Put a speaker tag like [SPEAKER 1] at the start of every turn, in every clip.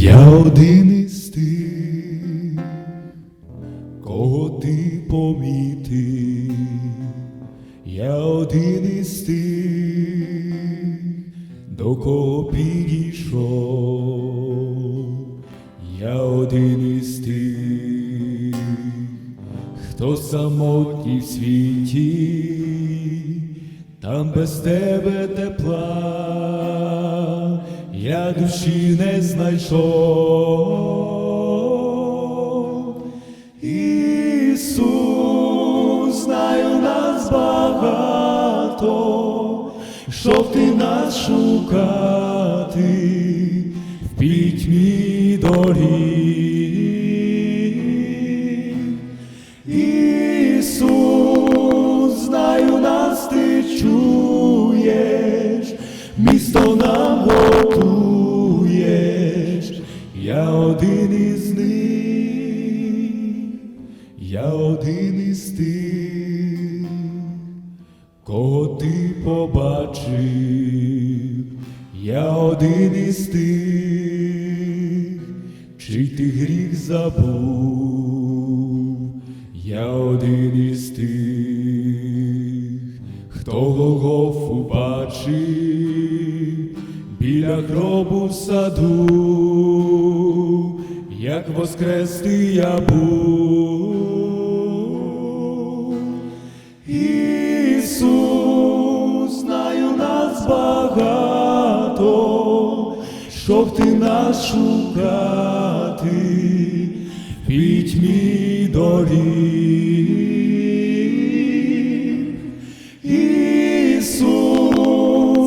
[SPEAKER 1] Я один із тих, кого ти помітив, я один із тих, до кого підійшов, я один із тих, хто самотній в світі, там без тебе тепла, душі не знайшов. Ісус, знаю нас багато, щоб ти нас шукати в пітьмі доріг. Я один із тих, кого ти побачив, я один із тих, чий ти гріх забув, я один із тих, хто Голгофу бачив біля гробу в саду, як воскрести я був. Щоб ти нас шукати пітьмі доріг. Ісус,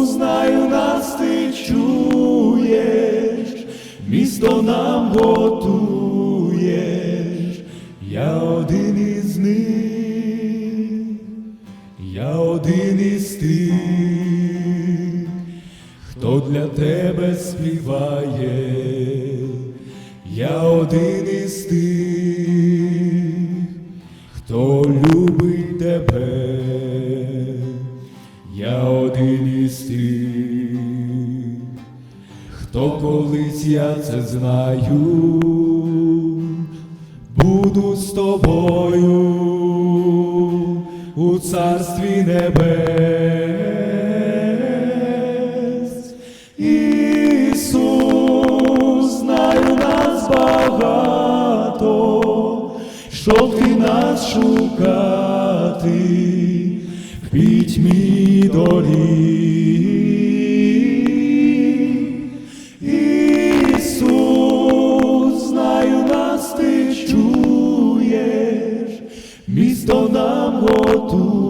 [SPEAKER 1] знаю нас ти чуєш, місто нам готуєш, я один із них, я один із тих, тебе співає, я один із тих, хто любить тебе, я один із тих, хто колись я це знаю, буду з тобою у царстві небес. Щоб ти нас шукати в пітьмі долі. Ісус, знаю нас ти чуєш, місто нам готує.